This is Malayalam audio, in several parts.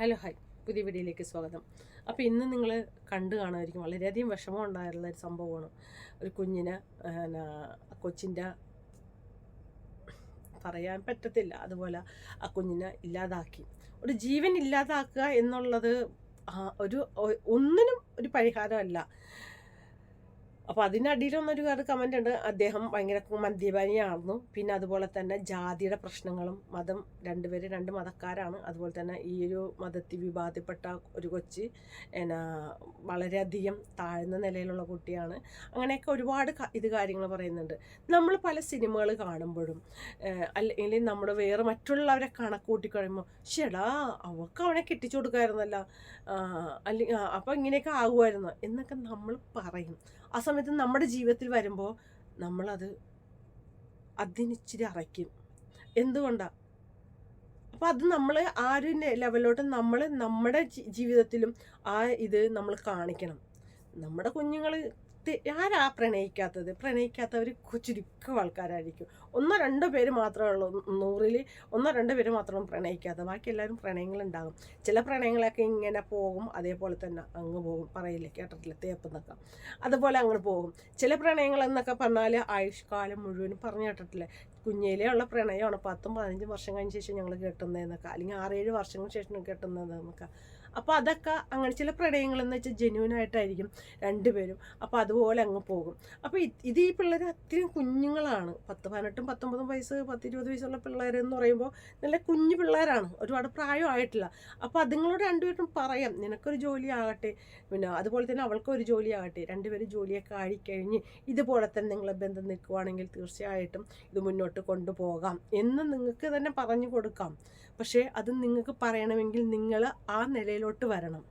Hello hi. പുതിയ വീഡിയോയിലേക്ക് സ്വാഗതം. അപ്പോൾ ഇന്ന് നിങ്ങൾ കണ്ടു കാണുമായിരിക്കും വളരെയധികം വിഷമം ഉണ്ടായിരുന്ന ഒരു സംഭവമാണ്. ഒരു കുഞ്ഞിന് കൊച്ചിന്റെ പറയാൻ പറ്റത്തില്ല. അതുപോലെ ആ കുഞ്ഞിനെ ഇല്ലാതാക്കി. ഒരു ജീവൻ ഇല്ലാതാക്കുക എന്നുള്ളത് ഒരു ഒന്നിനും ഒരു പരിഹാരമല്ല. അപ്പോൾ അതിനടിയിലൊന്നൊരു കാര്യം കമന്റ് ഉണ്ട്. അദ്ദേഹം ഭയങ്കര മദ്യപാനിയായിരുന്നു പിന്നെ അതുപോലെ തന്നെ ജാതിയുടെ പ്രശ്നങ്ങളും മതം രണ്ടുപേര് രണ്ട് മതക്കാരാണ്. അതുപോലെ തന്നെ ഈ ഒരു മതത്തിൽ വിവാദപ്പെട്ട ഒരു കൊച്ച് എന്നാ വളരെയധികം താഴ്ന്ന നിലയിലുള്ള കുട്ടിയാണ്. അങ്ങനെയൊക്കെ ഒരുപാട് ഇത് കാര്യങ്ങൾ പറയുന്നുണ്ട്. നമ്മൾ പല സിനിമകൾ കാണുമ്പോഴും അല്ലെങ്കിൽ നമ്മുടെ വേറെ മറ്റുള്ളവരെ കണക്കൂട്ടി കഴിയുമ്പോൾ ഷെടാ അവൾക്ക് അവനെ കെട്ടിച്ചു കൊടുക്കായിരുന്നല്ലോ. അല്ലെങ്കിൽ അപ്പോൾ ഇങ്ങനെയൊക്കെ ആകുമായിരുന്നു എന്നൊക്കെ നമ്മൾ പറയും. ആ സമയത്ത് നമ്മുടെ ജീവിതത്തിൽ വരുമ്പോൾ നമ്മളത് അതിനിച്ചിരി അറയ്ക്കും. എന്തുകൊണ്ടാണ് അപ്പം അത് നമ്മൾ ആ ഒരു ലെവലിലോട്ട് നമ്മൾ നമ്മുടെ ജീവിതത്തിലും ആ ഇത് നമ്മൾ കാണിക്കണം. നമ്മുടെ കുഞ്ഞുങ്ങൾ ആരാ പ്രണയിക്കാത്തത്? പ്രണയിക്കാത്തവർ ചുരുക്കം ആൾക്കാരായിരിക്കും. ഒന്നോ രണ്ടോ പേര് മാത്രമേ ഉള്ളൂ നൂറിൽ ഒന്നോ രണ്ടോ പേര് മാത്രം പ്രണയിക്കാത്ത ബാക്കി എല്ലാവരും പ്രണയങ്ങളുണ്ടാകും. ചില പ്രണയങ്ങളൊക്കെ ഇങ്ങനെ പോകും. അതേപോലെ തന്നെ അങ്ങ് പോകും. പറയില്ലേ? കേട്ടിട്ടില്ല? തേപ്പെന്നൊക്കെ. അതുപോലെ അങ്ങ് പോകും. ചില പ്രണയങ്ങൾ എന്നൊക്കെ പറഞ്ഞാൽ ആയുഷ്കാലം മുഴുവനും പറഞ്ഞു കേട്ടിട്ടില്ലേ? കുഞ്ഞിലേ ഉള്ള പ്രണയമാണ്. പത്തും പതിനഞ്ചും വർഷം കഴിഞ്ഞ ശേഷം ഞങ്ങൾ കെട്ടുന്നതെന്നൊക്കെ. അല്ലെങ്കിൽ ആറേഴ് വർഷങ്ങൾക്ക് ശേഷം കെട്ടുന്നതെന്നൊക്കെ. അപ്പോൾ അതൊക്കെ അങ്ങനെ ചില പ്രണയങ്ങളെന്ന് വെച്ചാൽ ജെന്യൂൻ ആയിട്ടായിരിക്കും രണ്ടുപേരും. അപ്പോൾ അതുപോലെ അങ്ങ് പോകും. അപ്പോൾ ഇത് ഈ പിള്ളേർ അത്രയും കുഞ്ഞുങ്ങളാണ്. പത്ത് പതിനെട്ടും പത്തൊമ്പതും വയസ്സ് പത്ത് ഇരുപത് വയസ്സുള്ള പിള്ളേരെന്ന് പറയുമ്പോൾ നല്ല കുഞ്ഞു പിള്ളേരാണ്. ഒരുപാട് പ്രായമായിട്ടില്ല അപ്പോൾ അതുങ്ങളോട് രണ്ടുപേരും പറയാം. നിനക്കൊരു ജോലി ആകട്ടെ. പിന്നെ അതുപോലെ തന്നെ അവൾക്കൊരു ജോലി ആകട്ടെ. രണ്ടുപേരും ജോലിയൊക്കെ ആയിക്കഴിഞ്ഞ് ഇതുപോലെ തന്നെ നിങ്ങളെ ബന്ധം നിൽക്കുവാണെങ്കിൽ തീർച്ചയായിട്ടും ഇത് മുന്നോട്ട് കൊണ്ടുപോകാം എന്ന് നിങ്ങൾക്ക് തന്നെ പറഞ്ഞു കൊടുക്കാം. പക്ഷേ അത് നിങ്ങൾക്ക് പറയണമെങ്കിൽ നിങ്ങൾ ആ നിലയിലോട്ട് വരണം.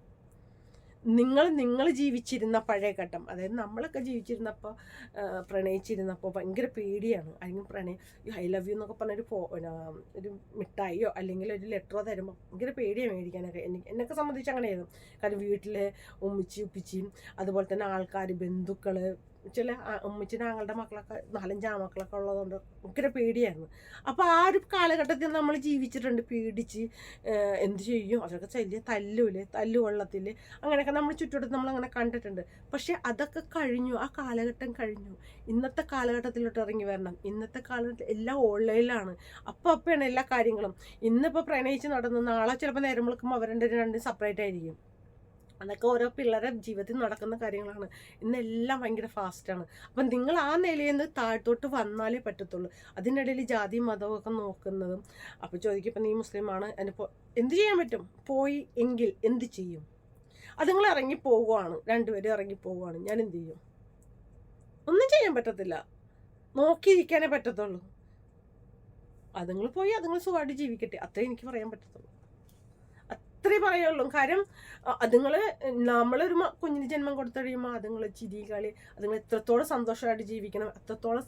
നിങ്ങൾ നിങ്ങൾ ജീവിച്ചിരുന്ന പഴയ ഘട്ടം അതായത് നമ്മളൊക്കെ ജീവിച്ചിരുന്നപ്പോൾ പ്രണയിച്ചിരുന്നപ്പോൾ ഭയങ്കര പേടിയാണ്. അല്ലെങ്കിൽ പ്രണയം ഐ ലവ് യു എന്നൊക്കെ പറഞ്ഞൊരു ഫോ ഒരു മിഠായിയോ അല്ലെങ്കിൽ ഒരു ലെറ്ററോ തരുമ്പോൾ ഭയങ്കര പേടിയാണ് മേടിക്കാനൊക്കെ. എനിക്ക് എന്നൊക്കെ സംബന്ധിച്ച് അങ്ങനെയായിരുന്നു. കാരണം വീട്ടിലെ ഉമ്മിച്ചി ഉപ്പിച്ചിയും അതുപോലെ തന്നെ ആൾക്കാർ ബന്ധുക്കൾ ചില ഉമ്മച്ചിന്റെ ആങ്ങളുടെ മക്കളൊക്കെ നാലഞ്ചാ മക്കളൊക്കെ ഉള്ളതുകൊണ്ട് ഭയങ്കര പേടിയായിരുന്നു. അപ്പോൾ ആ ഒരു കാലഘട്ടത്തിൽ നമ്മൾ ജീവിച്ചിട്ടുണ്ട്. പേടിച്ച് എന്ത് ചെയ്യും? അതൊക്കെ ചെല്ലിയ തല്ലൂൽ തല്ലു വെള്ളത്തിൽ അങ്ങനെയൊക്കെ നമ്മൾ ചുറ്റുവട്ടത്ത് നമ്മൾ അങ്ങനെ കണ്ടിട്ടുണ്ട്. പക്ഷേ അതൊക്കെ കഴിഞ്ഞു. ആ കാലഘട്ടം കഴിഞ്ഞു. ഇന്നത്തെ കാലഘട്ടത്തിലോട്ട് ഇറങ്ങി വരണം. ഇന്നത്തെ കാലഘട്ടത്തിൽ എല്ലാം ഓൺലൈനിലാണ്. അപ്പോൾ അപ്പോഴാണ് എല്ലാ കാര്യങ്ങളും. ഇന്നിപ്പോൾ പ്രണയിച്ച് നടന്ന് നാളെ ചിലപ്പോൾ നേരം വിളിക്കുമ്പോൾ അവർ രണ്ടും രണ്ടും സെപ്പറേറ്റ് ആയിരിക്കും. അതൊക്കെ ഓരോ പിള്ളേരെ ജീവിതത്തിൽ നടക്കുന്ന കാര്യങ്ങളാണ്. ഇന്നെല്ലാം ഭയങ്കര ഫാസ്റ്റാണ് അപ്പം നിങ്ങൾ ആ നിലയിൽ നിന്ന് താഴ്ത്തോട്ട് വന്നാലേ പറ്റത്തുള്ളൂ. അതിനിടയിൽ ജാതി മതവും ഒക്കെ നോക്കുന്നതും അപ്പോൾ ചോദിക്കും ഇപ്പം നീ മുസ്ലിമാണ്? അതിനിപ്പോൾ എന്ത് ചെയ്യാൻ പറ്റും? പോയി എങ്കിൽ എന്ത് ചെയ്യും? അതുങ്ങൾ ഇറങ്ങി പോവുകയാണ്. രണ്ടുപേരും ഇറങ്ങി പോവുകയാണ്. ഞാൻ എന്ത് ചെയ്യും? ഒന്നും ചെയ്യാൻ പറ്റത്തില്ല. നോക്കിയിരിക്കാനേ പറ്റത്തുള്ളൂ. അതുങ്ങൾ പോയി അതുങ്ങൾ സുഖമായിട്ട് ജീവിക്കട്ടെ. അത്രേ എനിക്ക് പറയാൻ പറ്റത്തുള്ളൂ. അത്രേ പറയുള്ളൂ. കാര്യം അതുങ്ങൾ നമ്മളൊരു കുഞ്ഞിന് ജന്മം കൊടുത്തു കഴിയുമ്പോൾ അതുങ്ങൾ ചിരി കളി അതുങ്ങൾ എത്രത്തോളം സന്തോഷമായിട്ട് ജീവിക്കണം എത്രത്തോളം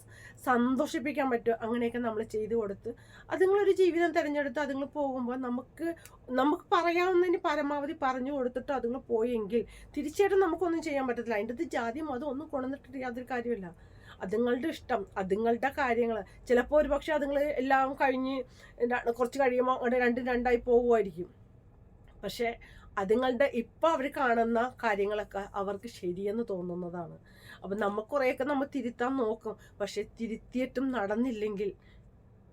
സന്തോഷിപ്പിക്കാൻ പറ്റുമോ അങ്ങനെയൊക്കെ നമ്മൾ ചെയ്തു കൊടുത്ത് അതുങ്ങളൊരു ജീവിതം തിരഞ്ഞെടുത്ത് അതുങ്ങൾ പോകുമ്പോൾ നമുക്ക് നമുക്ക് പറയാവുന്നതിന് പരമാവധി പറഞ്ഞു കൊടുത്തിട്ട് അതുങ്ങൾ പോയെങ്കിൽ തീർച്ചയായിട്ടും നമുക്കൊന്നും ചെയ്യാൻ പറ്റത്തില്ല. അതിന്റെ അത് ജാതി മതം ഒന്നും കൊണ്ടുവന്നിട്ട് യാതൊരു കാര്യമില്ല അതുങ്ങളുടെ ഇഷ്ടം അതുങ്ങളുടെ കാര്യങ്ങൾ ചിലപ്പോൾ ഒരു പക്ഷേ അതുങ്ങൾ എല്ലാം കഴിഞ്ഞ് കുറച്ച് കഴിയുമ്പോൾ അങ്ങോട്ട് രണ്ടും രണ്ടായി പോകുമായിരിക്കും പക്ഷേ അതുങ്ങളുടെ ഇപ്പം അവർ കാണുന്ന കാര്യങ്ങളൊക്കെ അവർക്ക് ശരിയെന്ന് തോന്നുന്നതാണ്. അപ്പം നമ്മൾ കുറേയൊക്കെ നമ്മൾ തിരുത്താൻ നോക്കും. പക്ഷെ തിരുത്തിയിട്ടും നടന്നില്ലെങ്കിൽ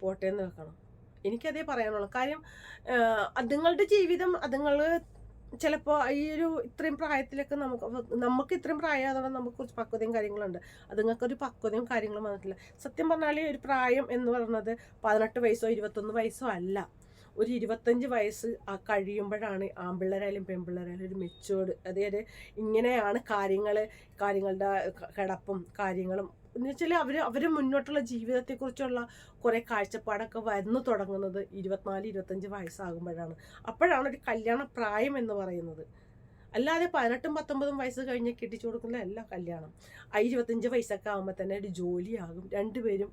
പോട്ടെ എന്ന് വെക്കണം. എനിക്കതേ പറയാനുള്ളൂ. കാര്യം അതുങ്ങളുടെ ജീവിതം അതുങ്ങൾ ചിലപ്പോൾ ഈ ഒരു ഇത്രയും പ്രായത്തിലൊക്കെ നമുക്ക് നമുക്ക് ഇത്രയും പ്രായമായതുകൊണ്ട് നമുക്ക് കുറച്ച് പക്വതയും കാര്യങ്ങളുണ്ട്. അതുങ്ങൾക്കൊരു പക്വതയും കാര്യങ്ങളും വന്നിട്ടില്ല. സത്യം പറഞ്ഞാൽ ഒരു പ്രായം എന്ന് പറയുന്നത് പതിനെട്ട് വയസ്സോ ഇരുപത്തൊന്ന് വയസ്സോ അല്ല. ഒരു ഇരുപത്തഞ്ച് വയസ്സ് ആ കഴിയുമ്പോഴാണ് ആൺപിള്ളേരായാലും പെൺപിള്ളേരായാലും ഒരു മെച്ചുവേർഡ് അതായത് ഇങ്ങനെയാണ് കാര്യങ്ങൾ കാര്യങ്ങളുടെ കിടപ്പും കാര്യങ്ങളും. എന്ന് വെച്ചാൽ അവർ അവർ മുന്നോട്ടുള്ള ജീവിതത്തെക്കുറിച്ചുള്ള കുറേ കാഴ്ചപ്പാടൊക്കെ വന്നു തുടങ്ങുന്നത് ഇരുപത്തിനാല് ഇരുപത്തഞ്ച് വയസ്സാകുമ്പോഴാണ്. അപ്പോഴാണ് ഒരു കല്യാണ പ്രായം എന്ന് പറയുന്നത്. അല്ലാതെ പതിനെട്ടും പത്തൊമ്പതും വയസ്സ് കഴിഞ്ഞ് കെട്ടിച്ചു കൊടുക്കുന്നതല്ല കല്യാണം. ആ ഇരുപത്തഞ്ച് വയസ്സൊക്കെ ആകുമ്പോൾ തന്നെ ഒരു ജോലിയാകും. രണ്ടുപേരും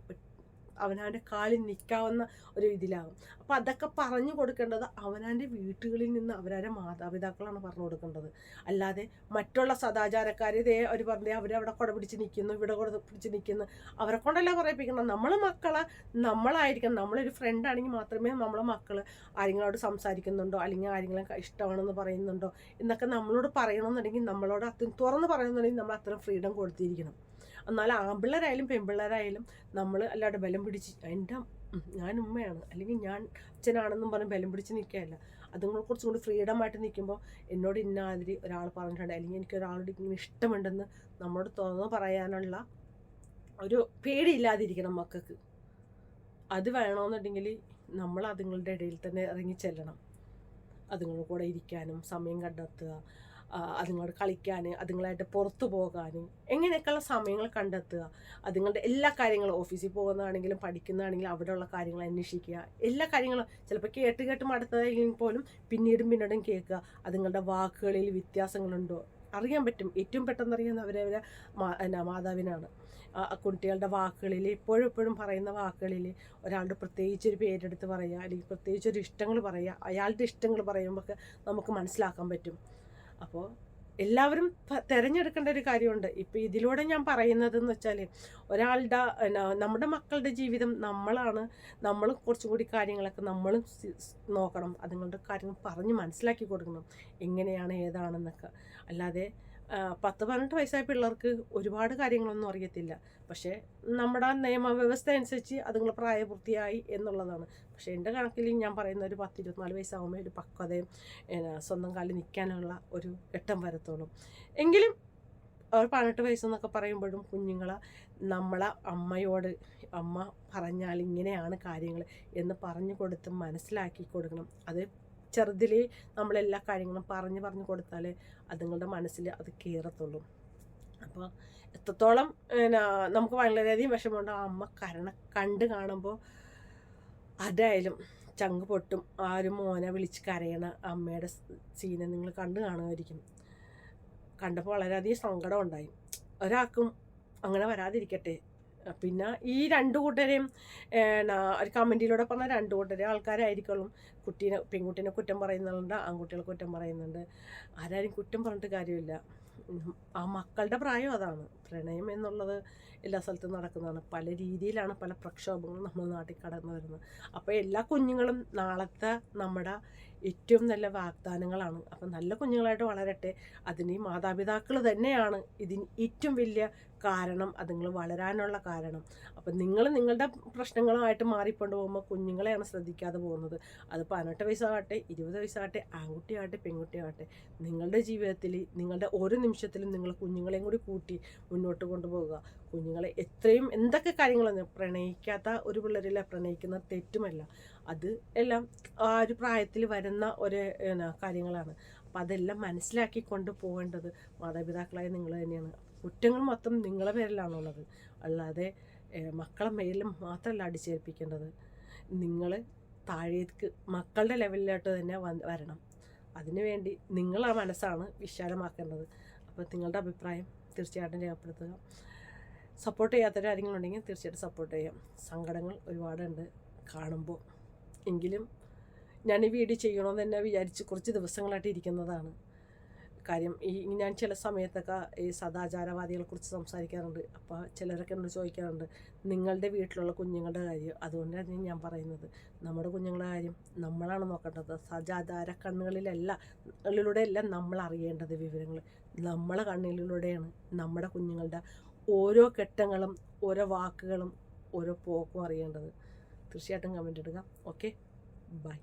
അവനവന്റെ കാലിൽ നിൽക്കാവുന്ന ഒരു ഇതിലാകും അപ്പോൾ അതൊക്കെ പറഞ്ഞു കൊടുക്കേണ്ടത് അവനവന്റെ വീട്ടുകളിൽ നിന്ന് അവരവരെ മാതാപിതാക്കളാണ് പറഞ്ഞു കൊടുക്കേണ്ടത്. അല്ലാതെ മറ്റുള്ള സദാചാരക്കാർ ഇതേ അവർ പറഞ്ഞേ അവരവിടെ കുട പിടിച്ച് നിൽക്കുന്നു ഇവിടെ കുട പിടിച്ച് നിൽക്കുന്നു അവരെ കൊണ്ടല്ല പറയിപ്പിക്കണം? നമ്മൾ മക്കളെ നമ്മളായിരിക്കണം. നമ്മളൊരു ഫ്രണ്ട് ആണെങ്കിൽ മാത്രമേ നമ്മളെ മക്കൾ ആരെങ്കിലോട് സംസാരിക്കുന്നുണ്ടോ? അല്ലെങ്കിൽ ആരെങ്കിലും ഇഷ്ടമാണെന്ന് പറയുന്നുണ്ടോ? എന്നൊക്കെ നമ്മളോട് പറയണമെന്നുണ്ടെങ്കിൽ നമ്മളോട് അത്ര തുറന്ന് പറയണമെന്നുണ്ടെങ്കിൽ നമ്മൾ അത്രയും ഫ്രീഡം കൊടുത്തിരിക്കണം. എന്നാൽ ആൺപിള്ളേരായാലും പെൺപിള്ളേരായാലും നമ്മൾ അല്ലാതെ ബലം പിടിച്ച് എന്റെ ഞാൻ ഉമ്മയാണ്. അല്ലെങ്കിൽ ഞാൻ അച്ഛനാണെന്നും പറഞ്ഞ് ബലം പിടിച്ച് നിൽക്കുകയല്ല. അതുങ്ങൾ കുറച്ചും കൂടി ഫ്രീഡം ആയിട്ട് നിൽക്കുമ്പോൾ എന്നോട് ഇന്നാതിരി ഒരാൾ പറഞ്ഞിട്ടുണ്ട്. അല്ലെങ്കിൽ എനിക്ക് ഒരാളോട് ഇങ്ങനെ ഇഷ്ടമുണ്ടെന്ന് നമ്മളോട് തുറന്ന് പറയാനുള്ള ഒരു പേടിയില്ലാതിരിക്കണം മക്കൾക്ക്. അത് വേണമെന്നുണ്ടെങ്കിൽ നമ്മൾ അതുങ്ങളുടെ ഇടയിൽ തന്നെ ഇറങ്ങി ചെല്ലണം. അതുങ്ങളുടെ കൂടെ ഇരിക്കാനും സമയം കണ്ടെത്തുക. അതുങ്ങളോട് കളിക്കാൻ അതുങ്ങളായിട്ട് പുറത്തു പോകാൻ എങ്ങനെയൊക്കെയുള്ള സമയങ്ങൾ കണ്ടെത്തുക അതുങ്ങളുടെ എല്ലാ കാര്യങ്ങളും ഓഫീസിൽ പോകുന്നതാണെങ്കിലും പഠിക്കുന്നതാണെങ്കിലും അവിടെയുള്ള കാര്യങ്ങൾ അന്വേഷിക്കുക എല്ലാ കാര്യങ്ങളും ചിലപ്പോൾ കേട്ട് കേട്ട് മടുത്തതായെങ്കിൽ പോലും പിന്നീടും പിന്നീടും കേൾക്കുക അതുങ്ങളുടെ വാക്കുകളിൽ വ്യത്യാസങ്ങളുണ്ടോ? അറിയാൻ പറ്റും. ഏറ്റവും പെട്ടെന്ന് അറിയുന്ന അവരവരെ മാ മാതാവിനാണ്. കുട്ടികളുടെ വാക്കുകളിൽ എപ്പോഴും എപ്പോഴും പറയുന്ന വാക്കുകളിൽ ഒരാളുടെ പ്രത്യേകിച്ച് ഒരു പേരെടുത്ത് പറയുക അല്ലെങ്കിൽ പ്രത്യേകിച്ച് ഒരു ഇഷ്ടങ്ങൾ പറയുക അയാളുടെ ഇഷ്ടങ്ങൾ പറയുമ്പോൾ നമുക്ക് മനസ്സിലാക്കാൻ പറ്റും. അപ്പോൾ എല്ലാവരും തിരഞ്ഞെടുക്കേണ്ട ഒരു കാര്യമുണ്ട്. ഇപ്പം ഇതിലൂടെ ഞാൻ പറയുന്നത് എന്ന് വെച്ചാൽ ഒരാളുടെ നമ്മുടെ മക്കളുടെ ജീവിതം നമ്മളാണ്. നമ്മൾ കുറച്ചും കൂടി കാര്യങ്ങളൊക്കെ നമ്മളും നോക്കണം. അതുങ്ങളുടെ കാര്യങ്ങൾ പറഞ്ഞ് മനസ്സിലാക്കി കൊടുക്കണം. എങ്ങനെയാണ് ഏതാണെന്നൊക്കെ. അല്ലാതെ പത്ത് പതിനെട്ട് വയസ്സായ പിള്ളേർക്ക് ഒരുപാട് കാര്യങ്ങളൊന്നും അറിയത്തില്ല. പക്ഷേ നമ്മുടെ നിയമവ്യവസ്ഥ അനുസരിച്ച് അതുങ്ങൾ പ്രായപൂർത്തിയായി എന്നുള്ളതാണ്. പക്ഷേ എന്റെ കണക്കിൽ ഞാൻ പറയുന്ന ഒരു പത്ത് ഇരുപത്തിനാല് വയസ്സാകുമ്പോൾ ഒരു പക്വതയും സ്വന്തം കാലിൽ നിൽക്കാനുള്ള ഒരു ഘട്ടം വരത്തോളും. എങ്കിലും ഒരു പതിനെട്ട് വയസ്സെന്നൊക്കെ പറയുമ്പോഴും കുഞ്ഞുങ്ങളെ നമ്മളെ അമ്മയോട് അമ്മ പറഞ്ഞാൽ ഇങ്ങനെയാണ് കാര്യങ്ങൾ എന്ന് പറഞ്ഞു കൊടുത്ത് മനസ്സിലാക്കി കൊടുക്കണം. അത് ചെറുതിലേ നമ്മളെല്ലാ കാര്യങ്ങളും പറഞ്ഞു പറഞ്ഞു കൊടുത്താൽ അതുങ്ങളുടെ മനസ്സിൽ അത് കയറത്തുള്ളൂ അപ്പോൾ എത്രത്തോളം നമുക്ക് വളരെയധികം വിഷമമുണ്ട്. ആ അമ്മ കരണ കണ്ട് കാണുമ്പോൾ അതായാലും ചങ്ക് പൊട്ടും. ആ ഒരു മോനെ വിളിച്ച് കരയണ അമ്മയുടെ സീനെ നിങ്ങൾ കണ്ടു കാണുമായിരിക്കും. കണ്ടപ്പോൾ വളരെയധികം സങ്കടം ഉണ്ടായി. ഒരാൾക്കും അങ്ങനെ വരാതിരിക്കട്ടെ. പിന്നെ ഈ രണ്ടു കൂട്ടരെയും ഒരു കമന്റിലൂടെ പറഞ്ഞ രണ്ട് കൂട്ടരെയും ആൾക്കാരായിരിക്കും കുട്ടീനെ പെൺകുട്ടീനെ കുറ്റം പറയുന്നുണ്ട് ആൺകുട്ടികളെ കുറ്റം പറയുന്നുണ്ട്. ആരാരും കുറ്റം പറഞ്ഞിട്ട് കാര്യമില്ല. ആ മക്കളുടെ പ്രായം അതാണ്. പ്രണയം എന്നുള്ളത് എല്ലാ സ്ഥലത്തും നടക്കുന്നതാണ്. പല രീതിയിലാണ് പല പ്രക്ഷോഭങ്ങളും നമ്മൾ നാട്ടിൽ കടന്നു വരുന്നത്. അപ്പോൾ എല്ലാ കുഞ്ഞുങ്ങളും നാളത്തെ നമ്മുടെ ഏറ്റവും നല്ല വാഗ്ദാനങ്ങളാണ്. അപ്പം നല്ല കുഞ്ഞുങ്ങളായിട്ട് വളരട്ടെ. അതിന് മാതാപിതാക്കൾ തന്നെയാണ് ഇതിന് ഏറ്റവും വലിയ കാരണം. അതുങ്ങൾ വളരാനുള്ള കാരണം. അപ്പം നിങ്ങൾ നിങ്ങളുടെ പ്രശ്നങ്ങളുമായിട്ട് മാറിക്കൊണ്ട് പോകുമ്പോൾ കുഞ്ഞുങ്ങളെയാണ് ശ്രദ്ധിക്കാതെ പോകുന്നത്. അത് പതിനെട്ട് വയസ്സാകട്ടെ ഇരുപത് വയസ്സാകട്ടെ ആൺകുട്ടിയാകട്ടെ പെൺകുട്ടിയാകട്ടെ നിങ്ങളുടെ ജീവിതത്തിൽ നിങ്ങളുടെ ഓരോ നിമിഷത്തിലും നിങ്ങൾ കുഞ്ഞുങ്ങളെയും കൂടി കൂട്ടി മുന്നോട്ട് കൊണ്ടുപോകുക കുഞ്ഞുങ്ങളെ എത്രയും എന്തൊക്കെ കാര്യങ്ങളാണ് പ്രണയിക്കാത്ത ഒരു പിള്ളേരില്ല പ്രണയിക്കുന്ന തെറ്റുമല്ല. അത് എല്ലാം ആ ഒരു പ്രായത്തിൽ വരുന്ന ഒരു കാര്യങ്ങളാണ്. അപ്പം അതെല്ലാം മനസ്സിലാക്കി കൊണ്ട് പോകേണ്ടത് മാതാപിതാക്കളായ നിങ്ങൾ തന്നെയാണ്. കുറ്റങ്ങൾ മൊത്തം നിങ്ങളെ പേരിലാണുള്ളത് അല്ലാതെ മക്കളെ മേലും മാത്രമല്ല അടിച്ചേൽപ്പിക്കേണ്ടത്. നിങ്ങൾ താഴേക്ക് മക്കളുടെ ലെവലിലോട്ട് തന്നെ വരണം. അതിനുവേണ്ടി നിങ്ങളാ മനസ്സാണ് വിശാലമാക്കേണ്ടത്. അപ്പോൾ നിങ്ങളുടെ അഭിപ്രായം തീർച്ചയായിട്ടും രേഖപ്പെടുത്തുക. സപ്പോർട്ട് ചെയ്യാത്തവരാരെങ്കിലും ഉണ്ടെങ്കിൽ തീർച്ചയായിട്ടും സപ്പോർട്ട് ചെയ്യാം. സങ്കടങ്ങൾ ഒരുപാടുണ്ട് കാണുമ്പോൾ. എങ്കിലും ഞാൻ ഈ വീഡിയോ ചെയ്യണമെന്ന് തന്നെ വിചാരിച്ച് കുറച്ച് ദിവസങ്ങളായിട്ട് ഇരിക്കുന്നതാണ്. കാര്യം ഈ ഞാൻ ചില സമയത്തൊക്കെ ഈ സദാചാരവാദികളെ കുറിച്ച് സംസാരിക്കാറുണ്ട്. അപ്പോൾ ചിലരൊക്കെ എന്നോട് ചോദിക്കാറുണ്ട് നിങ്ങളുടെ വീട്ടിലുള്ള കുഞ്ഞുങ്ങളുടെ കാര്യം? അതുകൊണ്ടാണ് ഞാൻ പറയുന്നത്. നമ്മുടെ കുഞ്ഞുങ്ങളുടെ കാര്യം നമ്മളാണ് നോക്കേണ്ടത്. സദാചാര കണ്ണുകളിലല്ല കളിലൂടെയല്ല നമ്മൾ അറിയേണ്ടത് വിവരങ്ങൾ. നമ്മളെ കണ്ണിലൂടെയാണ് നമ്മുടെ കുഞ്ഞുങ്ങളുടെ ഓരോ ഘട്ടങ്ങളും ഓരോ വാക്കുകളും ഓരോ പോക്കും അറിയേണ്ടത്. തീർച്ചയായിട്ടും കമന്റ് ഇടുക. Okay bye